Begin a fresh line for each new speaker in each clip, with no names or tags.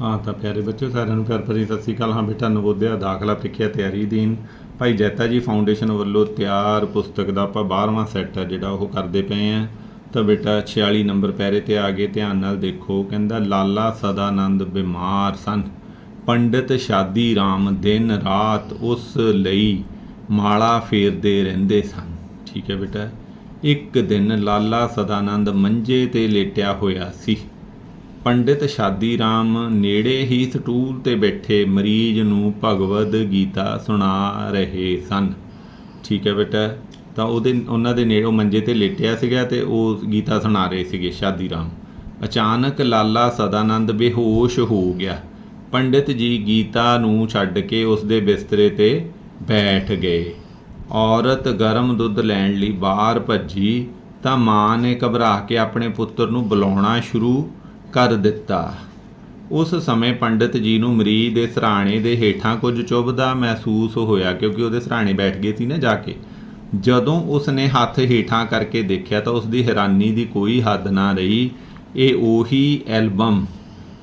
ਹਾਂ ਤਾਂ ਪਿਆਰੇ ਬੱਚਿਓ, ਸਾਰਿਆਂ ਨੂੰ ਪਿਆਰ ਭਰੀ ਸਤਿ ਸ੍ਰੀ ਅਕਾਲ। ਹਾਂ ਬੇਟਾ, ਨਵੋਦਿਆ, ਦਾਖਲਾ ਪ੍ਰੀਖਿਆ ਤਿਆਰੀ ਦੀਨ ਭਾਈ ਜੈਤਾ ਜੀ ਫਾਊਂਡੇਸ਼ਨ ਵੱਲੋਂ ਤਿਆਰ ਪੁਸਤਕ ਦਾ ਆਪਾਂ 12ਵਾਂ ਸੈੱਟ ਹੈ ਜਿਹੜਾ ਉਹ ਕਰਦੇ ਪਏ ਆ। ਤਾਂ ਬੇਟਾ 46 ਨੰਬਰ ਪੈਰੇ ਤੇ ਆ ਗਏ, ਧਿਆਨ ਨਾਲ ਦੇਖੋ, ਕਹਿੰਦਾ, ਲਾਲਾ ਸਦਾਨੰਦ ਬਿਮਾਰ ਸਨ। ਪੰਡਿਤ ਸ਼ਾਦੀ ਰਾਮ ਦਿਨ ਰਾਤ ਉਸ ਲਈ ਮਾਲਾ ਫੇਰਦੇ ਰਹਿੰਦੇ ਸਨ। ਠੀਕ ਹੈ ਬੇਟਾ, ਇੱਕ ਦਿਨ ਲਾਲਾ ਸਦਾਨੰਦ ਮੰਜੇ ਤੇ ਲੇਟਿਆ ਹੋਇਆ ਸੀ। ਪੰਡਿਤ ਸ਼ਾਦੀ ਰਾਮ ਨੇੜੇ ਹੀ ਸਟੂਲ ਤੇ ਬੈਠੇ ਮਰੀਜ਼ ਨੂੰ ਭਗਵਦ ਗੀਤਾ ਸੁਣਾ ਰਹੇ ਸਨ। ਠੀਕ ਹੈ ਬੇਟਾ, ਤਾਂ ਉਹਦੇ, ਉਹਨਾਂ ਦੇ ਨੇੜੇ ਉਹ ਮੰਜੇ ਤੇ ਲੇਟਿਆ ਸੀਗਾ ਤੇ ਉਹ ਗੀਤਾ ਸੁਣਾ ਰਹੇ ਸੀਗੇ ਸ਼ਾਦੀ ਰਾਮ। ਅਚਾਨਕ ਲਾਲਾ ਸਦਾਨੰਦ ਬੇਹੋਸ਼ ਹੋ ਗਿਆ। ਪੰਡਿਤ ਜੀ ਗੀਤਾ ਨੂੰ ਛੱਡ ਕੇ ਉਸ ਦੇ ਬਿਸਤਰੇ ਤੇ ਬੈਠ ਗਏ। ਔਰਤ ਗਰਮ ਦੁੱਧ ਲੈਣ ਲਈ ਬਾਹਰ ਭੱਜੀ ਤਾਂ ਮਾਂ ਨੇ ਘਬਰਾ ਕੇ ਆਪਣੇ ਪੁੱਤਰ ਨੂੰ ਬੁਲਾਉਣਾ ਸ਼ੁਰੂ ਕਰ ਦਿੱਤਾ। ਉਸ ਸਮੇਂ ਪੰਡਿਤ ਜੀ ਨੂੰ ਮਰੀਜ਼ ਦੇ ਸਰਾਣੇ ਦੇ ਹੇਠਾਂ ਕੁਝ ਚੁੱਭਦਾ ਮਹਿਸੂਸ ਹੋਇਆ ਕਿਉਂਕਿ ਉਹਦੇ ਸਰਾਣੇ ਬੈਠ ਗਏ ਸੀ ਨਾ ਜਾ ਕੇ। ਜਦੋਂ ਉਸ ਨੇ ਹੱਥ ਹੇਠਾਂ ਕਰਕੇ ਦੇਖਿਆ ਤਾਂ ਉਸ ਦੀ ਹੈਰਾਨੀ ਦੀ ਕੋਈ ਹੱਦ ਨਾ ਰਹੀ। ਇਹ ਉਹੀ ਐਲਬਮ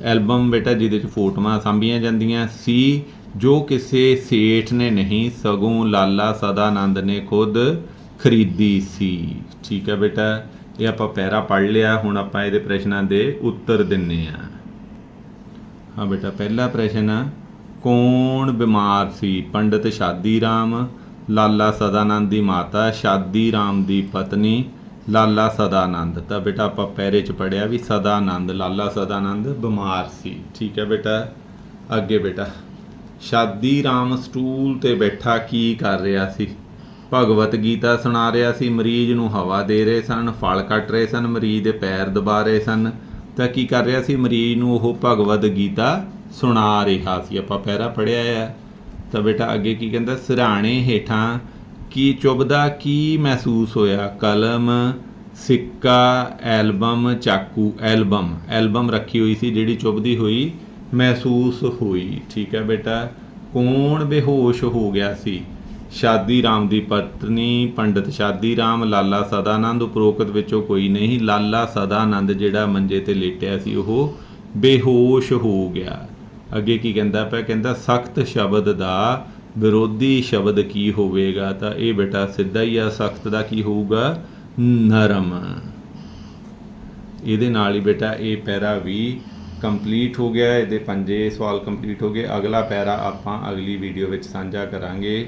ਐਲਬਮ ਬੇਟਾ ਜਿਹਦੇ ਚ ਫੋਟੋਆਂ ਸਾਂਭੀਆਂ ਜਾਂਦੀਆਂ ਸੀ, ਜੋ ਕਿਸੇ ਸੇਠ ਨੇ ਨਹੀਂ, ਸਗੋਂ ਲਾਲਾ ਸਦਾਨੰਦ ਨੇ ਖੁਦ ਖਰੀਦੀ ਸੀ। ਠੀਕ ਹੈ ਬੇਟਾ ਇਹ ਆਪਾਂ ਪੈਰਾ ਪੜ੍ਹ ਲਿਆ, ਹੁਣ ਆਪਾਂ ਇਹਦੇ ਪ੍ਰਸ਼ਨਾਂ ਦੇ ਉੱਤਰ ਦਿੰਨੇ ਆ। ਹਾਂ ਬੇਟਾ, ਪਹਿਲਾ ਪ੍ਰਸ਼ਨ ਆ, ਕੌਣ ਬਿਮਾਰ ਸੀ? ਪੰਡਿਤ ਸ਼ਾਦੀ ਰਾਮ, ਲਾਲਾ ਸਦਾਨੰਦ ਦੀ ਮਾਤਾ, ਸ਼ਾਦੀ ਰਾਮ ਦੀ ਪਤਨੀ, ਲਾਲਾ ਸਦਾਨੰਦ। ਤਾਂ ਬੇਟਾ ਆਪਾਂ ਪੈਰੇ ਚ ਪੜਿਆ ਵੀ ਸਦਾਨੰਦ, ਲਾਲਾ ਸਦਾਨੰਦ ਬਿਮਾਰ ਸੀ। ਠੀਕ ਹੈ ਬੇਟਾ, ਅੱਗੇ ਬੇਟਾ। ਸ਼ਾਦੀ ਰਾਮ ਸਟੂਲ ਤੇ ਬੈਠਾ ਕੀ ਕਰ ਰਿਹਾ ਸੀ? ਭਗਵਤ ਗੀਤਾ ਸੁਣਾ ਰਿਹਾ ਸੀ, ਮਰੀਜ਼ ਨੂੰ ਹਵਾ ਦੇ ਰਹੇ ਸਨ, ਫਲ ਕੱਟ ਰਹੇ ਸਨ, ਮਰੀਜ਼ ਦੇ ਪੈਰ ਦਬਾ ਰਹੇ ਸਨ। ਤਾਂ ਕੀ ਕਰ ਰਿਹਾ ਸੀ, ਮਰੀਜ਼ ਨੂੰ ਉਹ ਭਗਵਤ ਗੀਤਾ ਸੁਣਾ ਰਿਹਾ ਸੀ। ਆਪਾਂ ਪਹਿਰਾ ਪੜਿਆ ਆ। ਤਾਂ ਬੇਟਾ ਅੱਗੇ ਕੀ ਕਹਿੰਦਾ, ਸਿਰਾਣੇ ਹੇਠਾਂ ਕੀ ਚੁੱਭਦਾ, ਕੀ ਮਹਿਸੂਸ ਹੋਇਆ? ਕਲਮ, ਸਿੱਕਾ, ਐਲਬਮ, ਚਾਕੂ, ਐਲਬਮ। ਐਲਬਮ ਰੱਖੀ ਹੋਈ ਸੀ, ਜਿਹੜੀ ਚੁੱਭਦੀ ਹੋਈ ਮਹਿਸੂਸ ਹੋਈ। ਠੀਕ ਹੈ ਬੇਟਾ, ਕੌਣ ਬੇਹੋਸ਼ ਹੋ ਗਿਆ ਸੀ? ਸ਼ਾਦੀ ਰਾਮ ਦੀ ਪਤਨੀ, ਪੰਡਿਤ ਸ਼ਾਦੀ ਰਾਮ, ਲਾਲਾ ਸਦਾਨੰਦ ਉਪਰੋਕਤ ਵਿੱਚੋਂ ਕੋਈ ਨਹੀਂ। ਲਾਲਾ ਸਦਾਨੰਦ ਜਿਹੜਾ ਮੰਜੇ ਤੇ ਲੇਟਿਆ ਸੀ, ਉਹ ਬੇਹੋਸ਼ ਹੋ ਗਿਆ। ਅੱਗੇ ਕੀ ਕਹਿੰਦਾ ਪਿਆ? ਕਹਿੰਦਾ, ਸਖਤ ਸ਼ਬਦ ਦਾ ਵਿਰੋਧੀ ਸ਼ਬਦ ਕੀ ਹੋਵੇਗਾ? ਤਾਂ ਇਹ ਬੇਟਾ ਸਿੱਧਾ ਹੀ ਆ, ਸਖਤ ਦਾ ਕੀ ਹੋਊਗਾ? ਨਰਮ। ਇਹਦੇ ਨਾਲ ਹੀ ਬੇਟਾ ਇਹ ਪੈਰਾ ਵੀ ਕੰਪਲੀਟ ਹੋ ਗਿਆ। ਇਹਦੇ ਪੰਜੇ ਸਵਾਲ ਕੰਪਲੀਟ ਹੋ ਗਏ। ਅਗਲਾ ਪੈਰਾ ਆਪਾਂ ਅਗਲੀ ਵੀਡੀਓ ਵਿੱਚ ਸਾਂਝਾ ਕਰਾਂਗੇ।